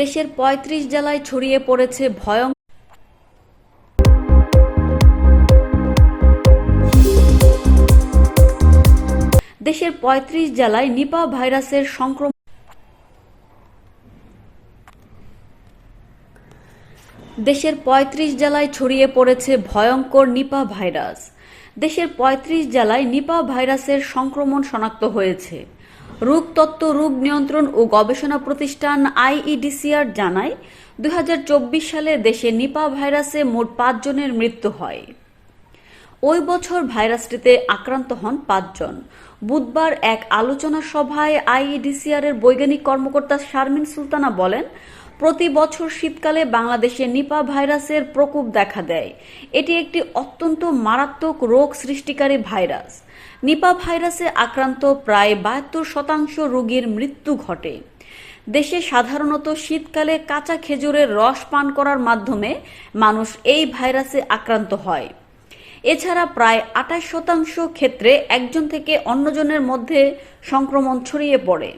দেশের পঁয়ত্রিশ জেলায় ছড়িয়ে পড়েছে ভয়ঙ্কর দেশের পঁয়ত্রিশ জেলায় নিপা ভাইরাসের সংক্রমণ দেশের পঁয়ত্রিশ জেলায় ছড়িয়ে পড়েছে ভয়ঙ্কর নিপা ভাইরাস। দেশের পঁয়ত্রিশ জেলায় নিপা ভাইরাসের সংক্রমণ শনাক্ত হয়েছে। রোগতত্ত্ব, রোগ নিয়ন্ত্রণ ও গবেষণা প্রতিষ্ঠান আইইডিসিআর জানায়, দুই সালে দেশে নিপা ভাইরাসে মোট পাঁচজনের মৃত্যু হয়। ওই বছর ভাইরাসটিতে আক্রান্ত হন পাঁচজন বুধবার এক আলোচনা সভায় আইইডিসিআর এর বৈজ্ঞানিক কর্মকর্তা শারমিন সুলতানা বলেন প্রতি বছর শীতকালে বাংলাদেশে নিপা ভাইরাসের প্রকোপ দেখা দেয়। এটি একটি অত্যন্ত মারাত্মক রোগ সৃষ্টিকারী ভাইরাস। নিপা ভাইরাসে আক্রান্ত প্রায় বাহাত্তর শতাংশ রোগীর মৃত্যু ঘটে। দেশে সাধারণত শীতকালে কাঁচা খেজুরের রস পান করার মাধ্যমে মানুষ এই ভাইরাসে আক্রান্ত হয়। এছাড়া প্রায় আঠাশ শতাংশ ক্ষেত্রে একজন থেকে অন্যজনের মধ্যে সংক্রমণ ছড়িয়ে পড়ে।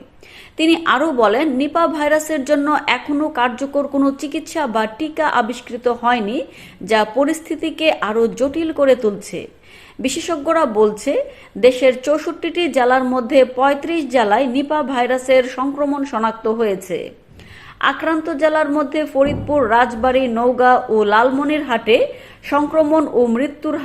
তিনি আরও বলেন, নিপা ভাইরাসের জন্য এখনও কার্যকর কোনো চিকিৎসা বা টিকা আবিষ্কৃত হয়নি, যা পরিস্থিতিকে আরও জটিল করে তুলছে। বিশেষজ্ঞরা বলছে, দেশের চৌষট্টিটি জেলার মধ্যে ৩৫ জেলায় নিপা ভাইরাসের সংক্রমণ শনাক্ত হয়েছে। আক্রান্ত জেলার মধ্যে ফরিদপুর, রাজবাড়ী, নওগাঁ ও লালমনিরহাটে সংক্রমণ ও মৃত্যুর